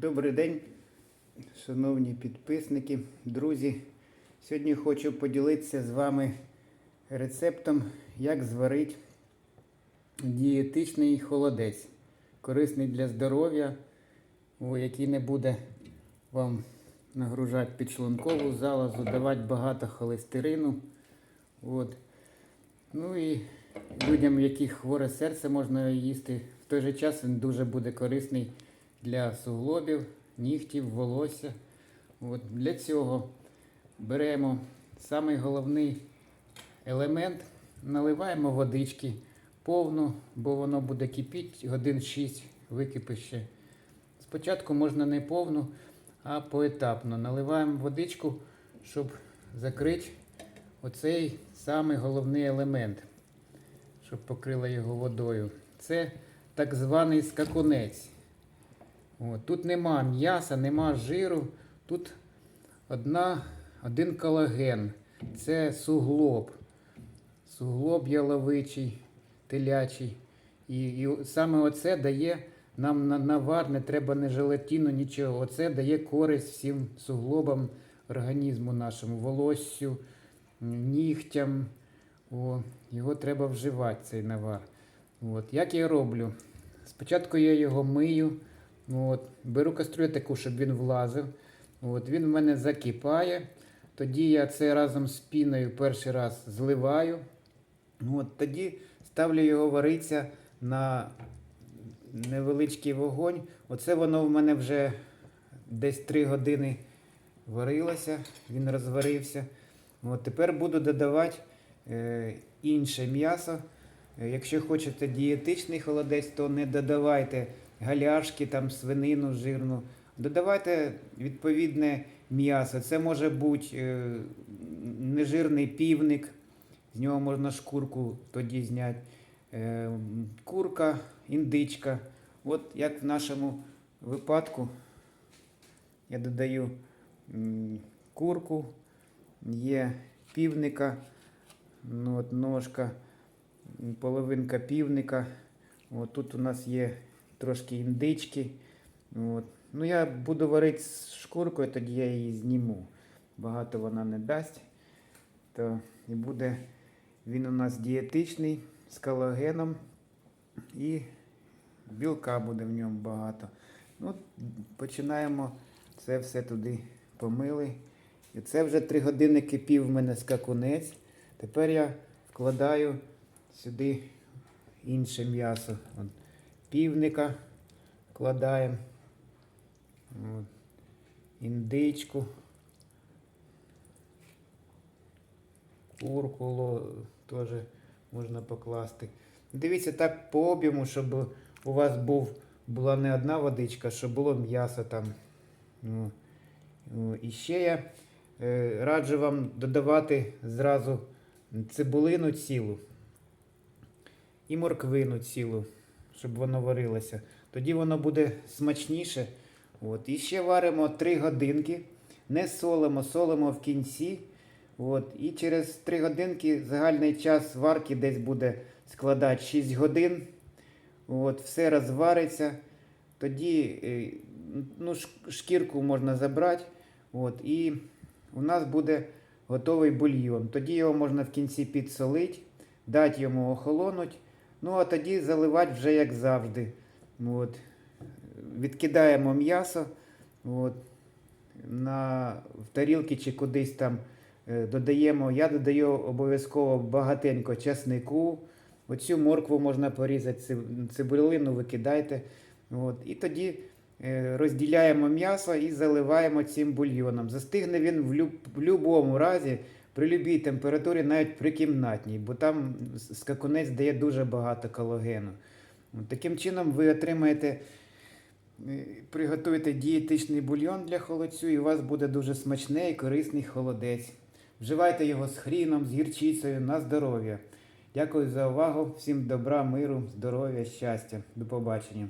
Добрий день, шановні підписники, друзі. Сьогодні хочу поділитися з вами рецептом, як зварити дієтичний холодець, корисний для здоров'я, який не буде вам нагружати підшлункову залозу, давати багато холестерину. От. Ну і людям, яких хворе серце, можна їсти. В той же час він дуже буде корисний для суглобів, нігтів, волосся. От. Для цього беремо самий головний елемент, наливаємо водички повну, бо воно буде кипіти годин 6 википище. Спочатку можна не повну, а поетапно. Наливаємо водичку, щоб закрити оцей самий головний елемент, щоб покрила його водою. Це так званий скакунець. От, тут нема м'яса, нема жиру, тут одна, один колаген. Це суглоб. Суглоб яловичий, телячий. І, і саме оце дає нам на навар, не треба не желатину, нічого. Оце дає користь всім суглобам організму нашому, волоссю, нігтям. О, його треба вживати, цей навар. От. Як я роблю? Спочатку я його мию. От. Беру кастрюлю таку, щоб він влазив. От. Він в мене закипає. Тоді я це разом з піною перший раз зливаю. От. Тоді ставлю його варитися на невеличкий вогонь. Оце воно в мене вже десь 3 години варилося, він розварився. От. Тепер буду додавати е, інше м'ясо. Е, Якщо хочете дієтичний холодець, то не додавайте галяшки, там, свинину жирну. Додавайте відповідне м'ясо. Це може бути е, нежирний півник, з нього можна шкурку тоді зняти. Е, курка, індичка. От як в нашому випадку я додаю курку, є півника, ну, от ножка, половинка півника. От тут у нас є трошки індички. От. Ну, я буду варити з шкуркою, тоді я її зніму. Багато вона не дасть. То і буде він у нас дієтичний з колагеном і білка буде в ньому багато. Ну, починаємо це все туди помили. І це вже 3 години кипів в мене скакунець. Тепер я вкладаю сюди інше м'ясо. От, півника вкладаємо. Індичку. куркуло теж можна покласти. Дивіться так по об'єму, щоб у вас був, була не одна водичка, щоб було м'ясо там. Ну, ну, І ще я е, раджу вам додавати зразу цибулину цілу і морквину цілу, щоб воно варилося. Тоді воно буде смачніше. От. І ще варимо 3 годинки. Не солимо, солимо в кінці. От. І через 3 годинки загальний час варки десь буде складати 6 годин. От. Все розвариться. Тоді е, ну, шкірку можна забрати. От. І у нас буде готовий бульйон. Тоді його можна в кінці підсолити, дати йому охолонуть. Ну а тоді заливати вже як завжди. От. Відкидаємо м'ясо. От. На, в тарілки чи кудись там е, додаємо. Я додаю обов'язково багатенько часнику. Оцю моркву можна порізати, циб- цибулину викидайте. От. І тоді е, розділяємо м'ясо і заливаємо цим бульйоном. Застигне він в будь-якому разі при будь-якій температурі, навіть при кімнатній, бо там скакунець дає дуже багато колагену. Таким чином ви отримаєте. Е, Приготуйте дієтичний бульйон для холодцю, і у вас буде дуже смачний і корисний холодець. Вживайте його з хріном, з гірчицею на здоров'я. Дякую за увагу. Всім добра, миру, здоров'я, щастя. До побачення.